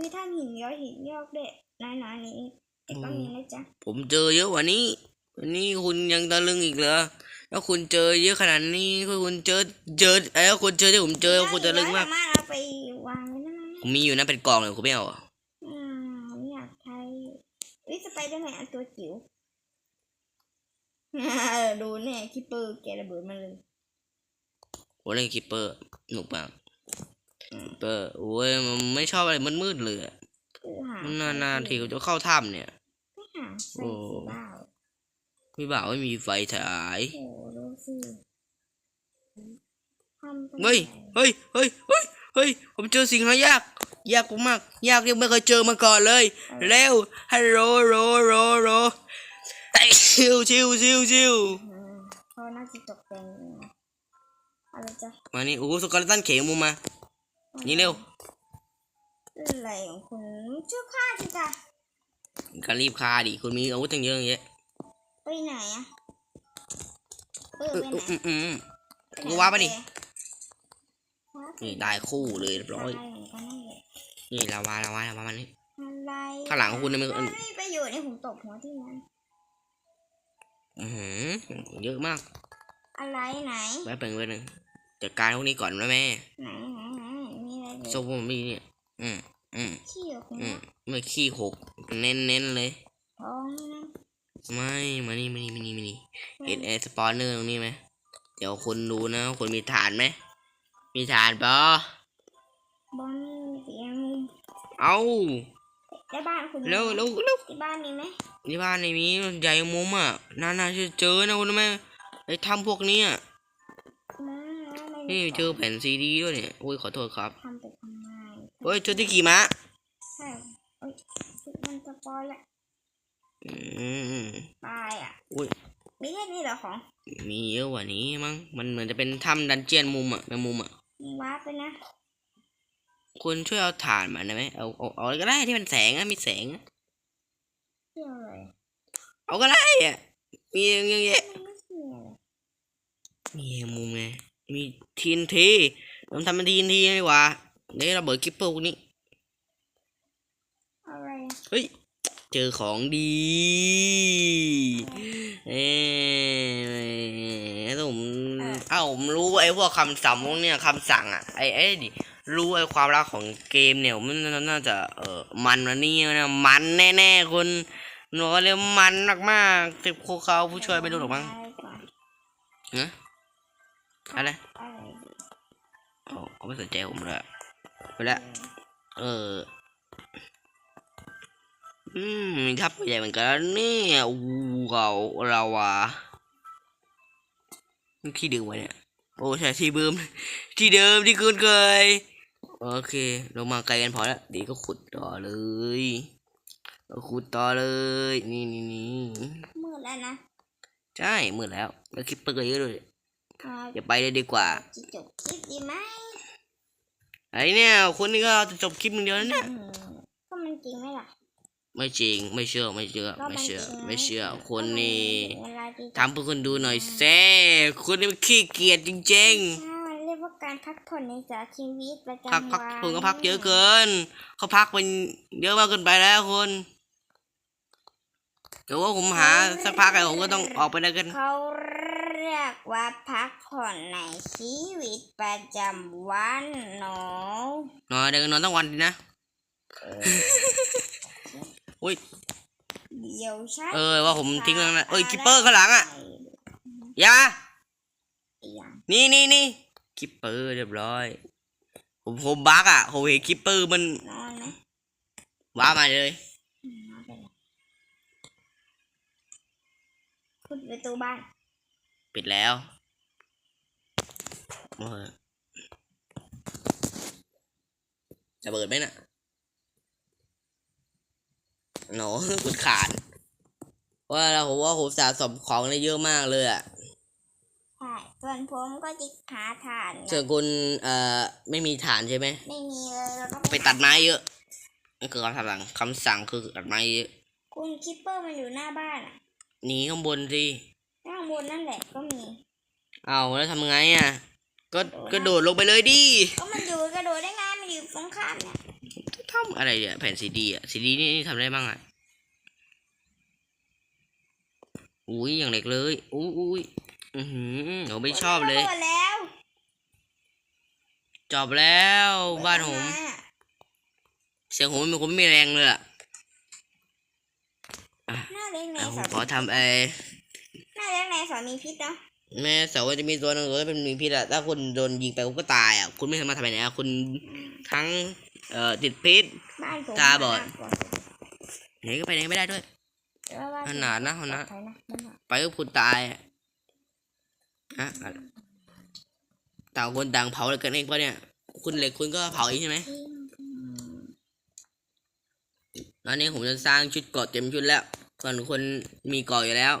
วิท่านหินย้อยหินยอกเด็ดน้อยๆนี้แต่ก็มีนะจ๊ะผมเจอเยอะกว่านี้วันนี้คุณยังตะลึงอีกเหรอถ้าคุณเจอเยอะขนาดนี้ก็คุณเจอเจอเอ้ยคุณเจอที่ผมเจอคุณตะลึงมากสามารถเอาไปวางไว้นั่นผมมีอยู่นะเป็นกล่องเลยคุณไม่เอาเหรออืมไม่อยากใช้วิสไปเดอร์แมนอันตัวจิ๋วเออดูเนี่ยคิปเปอร์แกระเบิดมาเลยโอ้เล่นคิปเปอร์หนุกมากคิป เปอร์โอ้ยมันไม่ชอบอะไรมืดๆเลยอะคือหานานๆทีเขาจะเข้าถ้ำเนี่ย ไม่หาไฟโอ้สีบ้าวพี่บ่าวไม่มีไฟฉายโอ้ดูสิทำตรงเฮ้ยไหนเฮ้ยเฮ้ยเฮ้ยเฮ้ยผมเจอสิ่งหายาก ยากมาก ยากที่ไม่เคยเจอมาก่อนเลย เร็วฮัลโหลโรโรโรไอ้ชิวชิวชิวชิวอืมเพราะน่าจะตกแต่งอยู่นะอะไรจ๊ะมานี่โอ้โหสกอตตันเข็มมุมมา นี่เร็วอะไรของคุณชื่อข้าสิจ้ะการรีบคาดิคุณมีอาวุธตั้งเยอะแยะไปไหนอะเออเออไปไหนอืมอืมอืมไปไหนกูว่าปะดิว้าไปนี่ได้คู่เลยเรียบร้อยอะไรเหมือนกันนั่นแหละนี่ลาวาลาวาลาวามันนี่อะไรข้างหลังคุณน่ะมันไม่มีประโยชน์นี่ผมตบหัวที่มันอือหือเยอะมาก อะไรไหนแป๊บนึงแป๊บนึงจัดการพวกนี้ก่อนนะแม่ไหน โซ่พวกมันมีเนี่ย อืมอืมขี้เหรอคุณอืมไม่ขี้หก เน้นเน้นๆเลยท้องนี่นะไม่มานี่มานี่มานี่มานี่เห็นแอร์สปอนเนอร์ตรงนี้ไหมเดี๋ยวคุณดูนะคุณมีฐานไหม มีฐานปะบอลเสียงมุมเอ้าได้บ้านคุณเร็วเร็วเร็วที่บ้านมีไหมนี่บ้านในนี้มันใหญ่มุมอะนานๆจะเจอนะคุณแม่ไอ้ทำพวกเนี้ยมาไม่นี่มีเจอแผ่นซีดีด้วยเนี่ยโอ้ยขอโทษครับทำไปทำไม เฮ้ยเจอที่กี่ม้าใช่เอ้ยมันสปอยแหละอืมตายอะอุ้ยมีแค่นี้เหรอของ มีเยอะกว่านี้มั้ง มันเหมือนจะเป็นถ้ำดันเจียนมุมอะในมุมอะมึงว้าร์ปไปนะ คุณช่วยเอาถ่านมาได้ไหมเอาเอาเอาอะไรก็ได้ที่มันแสงอะมีแสงอะเที่ยวอะไรเอาก็ได้อะมีเยอะแยะมันไม่เที่ยวอะไรมีมุมไง มีทีนทีเราทำเป็นทีนทีดีกว่า เดี๋ยวเราเบิดคลิปเปอร์พวกนี้อะไรเฮ้ยเจอของดีเอ๊ะถ้าผมเอ้าผมรู้ไอ้พวกคำสั่งพวกเนี่ยคำสั่งอะไอ้ไอ้ดิรู้ไอ้ความรักของเกมเนี่ยมันน่าจะเออมันนะนี่นะมันแน่ๆคนหนูเลยมันมากๆติดโคเขาผู้ช่วยไม่รู้หรอกมั้งได้ก่อนนะอะไรอะไรดีเอาเขาไม่สนใจผมเลยไป แล้ว เออ อืมมีทับใหญ่เหมือนกันนะเนี่ยอู้เราเราอะนี่ที่เดิมวะเนี่ย โอ้ใช่ที่เดิม ที่เดิมที่คุณเคย โอเคเรามาไกลกันพอแล้วเดี๋ยวก็ขุดต่อเลยเราขุดต่อเลย นี่นี่นี่มืดแล้วนะ ใช่มืดแล้ว แล้วคลิปเปอร์ก็เยอะด้วยอ่าอย่าไปเลยดีกว่าจะจบคลิปดีไหม ไอ้เนี่ยคนนี้ก็จะจบคลิปมึงเดียวแล้วเนี่ยอืมก็มันจริงไหมล่ะ ไม่จริงไม่เชื่อไม่เชื่อก็ไม่มันจเชื่ริองไหมไม่เชื่อก็คนมันี้ถึงเวลาที่จะทำเพื่อคนดูหน่อยแซ่คนนี้มันขี้เกียจจริงใช่มันเรียกว่าการพักผ่อนในจากชีวิตประๆพักจำพักวันผมก็พักเยอะเกิน เขาพักเป็นเยอะมากเกินไปแล้วคนเดี๋ยวว่าผมหาสักพักไอ้ผมก็ต้องออกไปแล้วกันเขาเรียกว่าพักผ่อนในชีวิตประจำวันเนาะนอนเดี๋ยวก็นอนทั้งวันดีนะอุ้ยเดี๋ยวฉันเออว่าผมทิ้งแล้วนะเอ้ยคิปเปอร์ข้างหลังอะอยาอย่างนี่นี่นี่คิปเปอร์เรียบร้อย ผมผมบักอะผมเห็นคิปเปอร์มันนอนไหมว้ามาเลยอืมนอนไปเลยพุดประตูบ้าน ปิดแล้วเออจะเบิดไหมน่ะโนกุดขาดว่าเราผมว่าผมสะสมของได้เยอะมากเลยอะใช่ส่วนผมก็จะหาถ่านนะส่วนคุณเอ่อไม่มีฐานใช่ไหมไม่มีเลยเราก็ไปตัดไม้เยอะนั่นคือคำสั่งคำสั่งคือตัดไม้เยอะคุณคิปเปอร์มันอยู่หน้าบ้านอะหนีข้างบนสิ ข้างบนนั่นแหละก็มี เอาแล้วทำไงอะ ก็กระโดดลงไปเลยดิก็มันอยู่กระโดดได้ไงมันอยู่ตรงข้ามเนี่ยททำอะไรเนี่ยแผ่นซีดีอะซีดีนี่ทำได้บ้างอะอุ้ยอย่างเล็กเลยอุ้ยอุ้ยอือหือผมไม่ชอบเลยหมดแล้วจบแล้วบ้านผมเปิดมาเสียงผมมันผมไม่มีแรงเลยอะหน้าเล็กในอะผสอมนขอทำไอ้ หน้าเล็กในสอนมีพิษเนาะแม่เสาว่าจะมีตัวหนึงเลยเป็นมีพิษอะถ้าคุณโดนยิงไปคุณก็ตายอะคุณไม่สามารถทำอะไรได้อะคุณทั้งเอ่อติดพิษ บ้านผมตาบอดน่กลัวไหนก็ไปไหนไม่ได้ด้วย แต่ว่าบ้ขนาดนะขนาด ปลอดภัยนะบ้านเราไปก็คุณตายอะฮะอะไรต่างคนต่างเผาเลยกันเองปะเนี่ย คุณเหล็กคุณก็เผาอีกใช่ไหมตอนนี้ผมจะสร้างชุดเกราะเต็มชุดแล้วส่วนคนมีเกราะอยู่แล้ว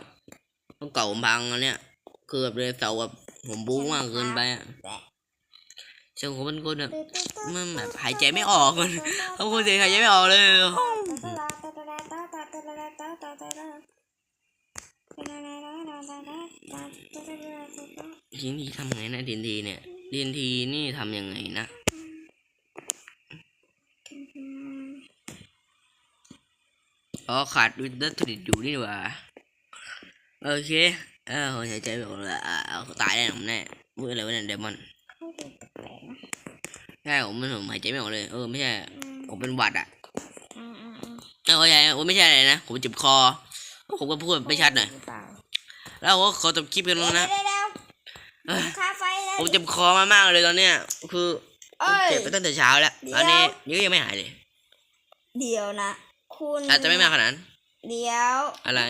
ต้องเกราผมพังอันเนี้ยคือแบบเลยเสาแบบผมบู๊มากเกินไปอะเสียงผมเป็นคนแบบมันแบบหายใจไม่ออกมันเขาคนเสียงหายใจไม่ออกเลยทีนี้ทำไงนะทีนทีเนี่ยทีนทีนี่ทำยังไงนะอ๋อขาดวิตถุดิบอยู่นี่หว่า โอเคเออผมหายใจไม่ออกเลยอะเอาตายแน่ผมแน่มืออะไรวะเนี่ยเดมอนใช่ผมมันผมหายใจไม่ออกเลยเออไม่ใช่ผมเป็นหวัดอะเออใช่ผมไม่ใช่อะไรนะผมเจ็บคอผมก็พูดไม่ชัดหน่อยแล้วผมก็ขอจบคลิปกันแล้วนะเดี๋ยวเดี๋ยวเอ้ยค่าไฟแล้วผมเจ็บคอมามากเลยตอนเนี้ยคือเอ้ยเจ็บไปตั้งแต่เช้าแล้วเดี๋ยวตอนนี้นี่ก็ยังไม่หายเลย เดี๋ยวนะ คุณอาจจะไม่มากขนาดนั้นเดี๋ยวอะไร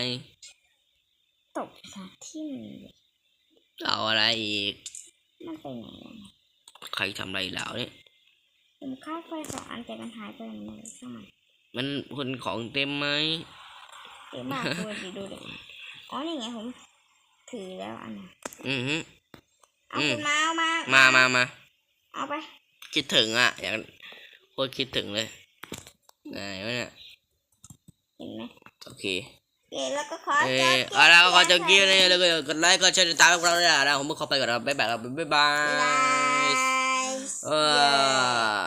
ตกสถานที่มันเอาอะไรอีก มันไปไหนอะใครทำอะไรแล้วเนี่ยผมค่าไฟสองอันแต่มันหายไปไหนหมดเลยช่างมันมันคนของเต็มไหมเดี๋ยวมากคุณดิดูดิอ๋อนี่ไงผมถือแล้วอันนั้นอือฮึ เอาอืม คุณมาเอามามามามา เอาไปคิดถึงอะ อยากโคตรคิดถึงเลยไหนวะเนี่ยเห็นไหมโอเคเดี๋ยว แล้วก็ขอเอจอบเอาละก็ขอจบคลิปเลยแล้วก็กดไลค์กดแชร์ติดตามพวกเราด้วยนะผมขอไปก่อนนะบ๊ายบายครับบ๊ายบาบ๊ายบายยเออ